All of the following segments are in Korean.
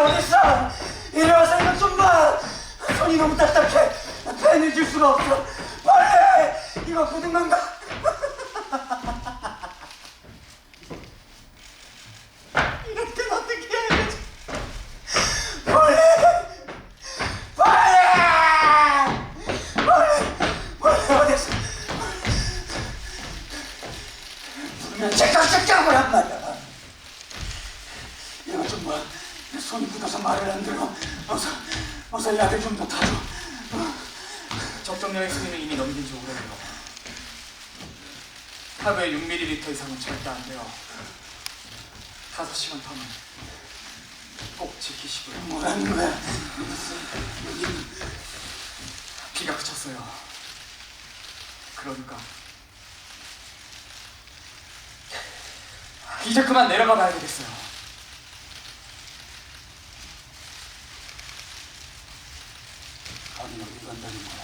어딨어? 와서 이거 좀 봐. 손이 너무 딱딱해. 펜을 줄 수가 없어. 빨리! 이거 고등난다. 이럴 땐 어떻게 해야 되지? 빨리! 빨리! 빨리! 빨리 어딨어? 부르면 째깍째깍 하란 말이야. 이거 좀 봐. 내 손이 굳어서 말을 안 들어. 어서, 어서 약을 좀 더 타줘. 적정량의 수준은 이미 넘긴 지 오래돼요. 하루에 6ml 이상은 절대 안 돼요. 5시간 동안 꼭 지키시고요. 뭐라는 거야? 비가 그쳤어요. 그러니까 이제 그만 내려가 봐야 되겠어요. 어디 어디 간다는 거야?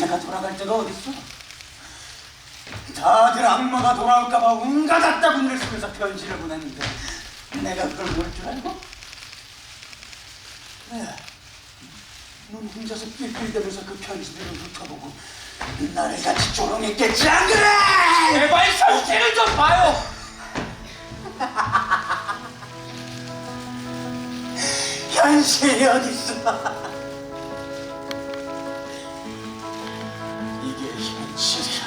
내가 돌아갈 데가 어딨어? 다들 악마가 돌아올까봐 온갖 악다군을 쓰면서 편지를 보냈는데 내가 그걸 모를 줄 알고? 그래, 넌 혼자서 낄낄대면서 그 편지들을 훑어보고 나를 같이 조롱했겠지 안 그래? 제발 현실을 좀 봐요. 현실이 어딨어? 이게 현실이야.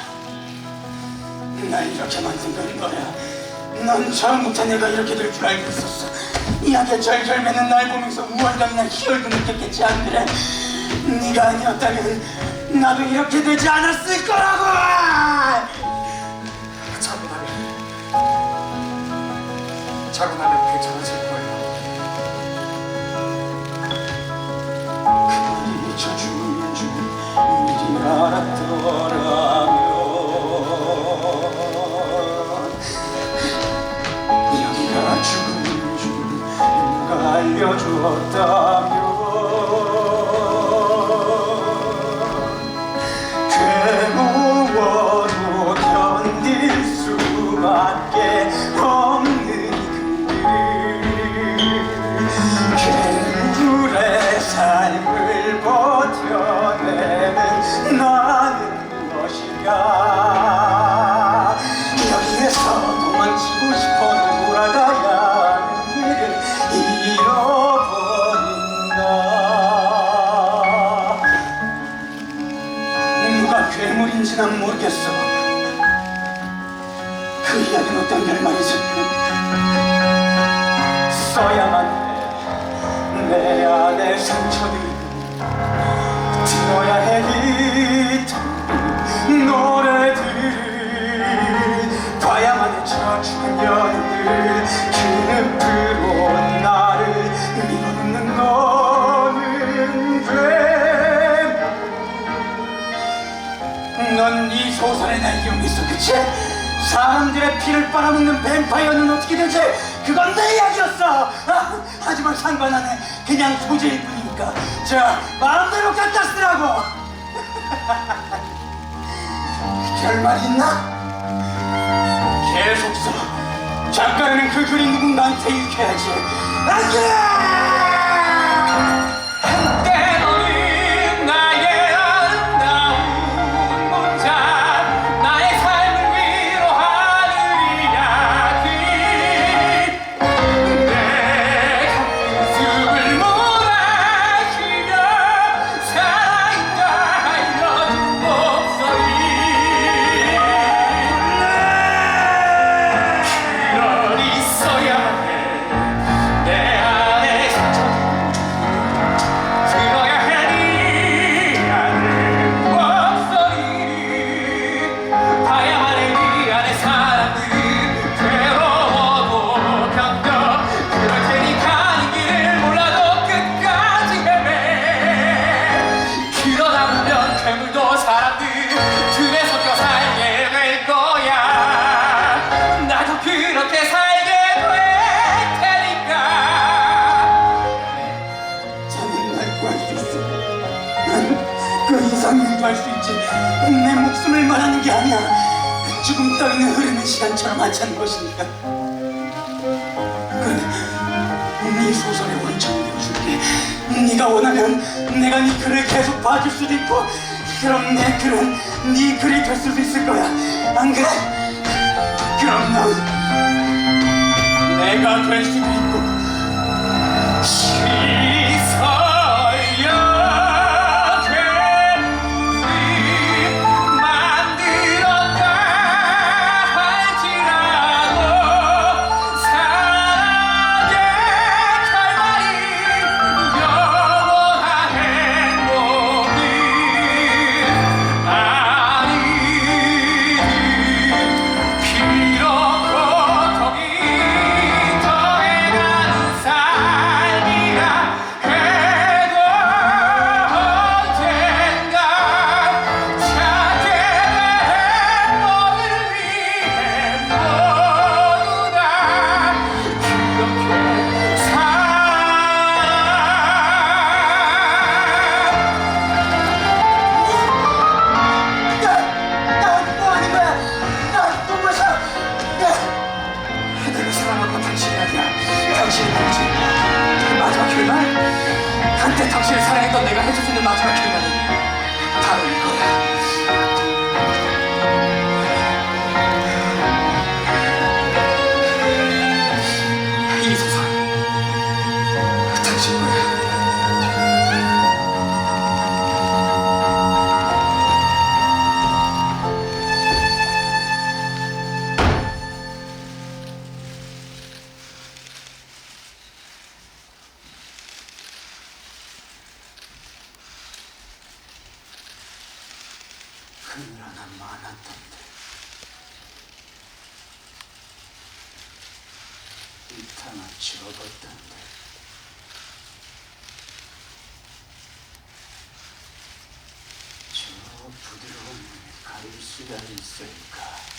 날 이렇게 만든 건 너야. 넌 처음부터 내가 이렇게 될 줄 알고 있었어. 약에 절절 매는 날 보면서 우월감이나 희열도 느꼈겠지 안 그래? 네가 아니었다면 나도 이렇게 되지 않았을 거라고! 자고 나면 자고 나 주었다 그 이야기는 어떤 결말이지 써야만 해내 안의 상처들 들어야 해. 이 노래들을 봐야만 해. 저 죽은 연들 그 늪으로 나를 밀어넣는 너는 괴물 넌이 소설에 날 이용했어. 그치? 사람들의 피를 빨아먹는 뱀파이어는 어떻게 되지? 그건 내 이야기였어 아, 하지만 상관 안 해 그냥 소재일 뿐이니까 자 마음대로 갖다 쓰라고 결말 있나? 계속 써 작가라는 그 글이 누군가한테 읽혀야지 안 그래? 할수 있지. 내 목숨을 말하는 게 아니야. 죽음 따위는 흐르는 시간처럼 하찮은 것이니까. 그건 네 소설의 원천이어줄게 네가 원하면 내가 네 글을 계속 봐줄 수도 있고 그럼 내 글은 네 글이 될 수도 있을 거야 안 그래? 그럼 넌 내가 될 수도 있고 사랑했던 내가 그늘 하나 많았던데. 잎 하나 적었던데. 저 부드러운 가릴 수가 있을까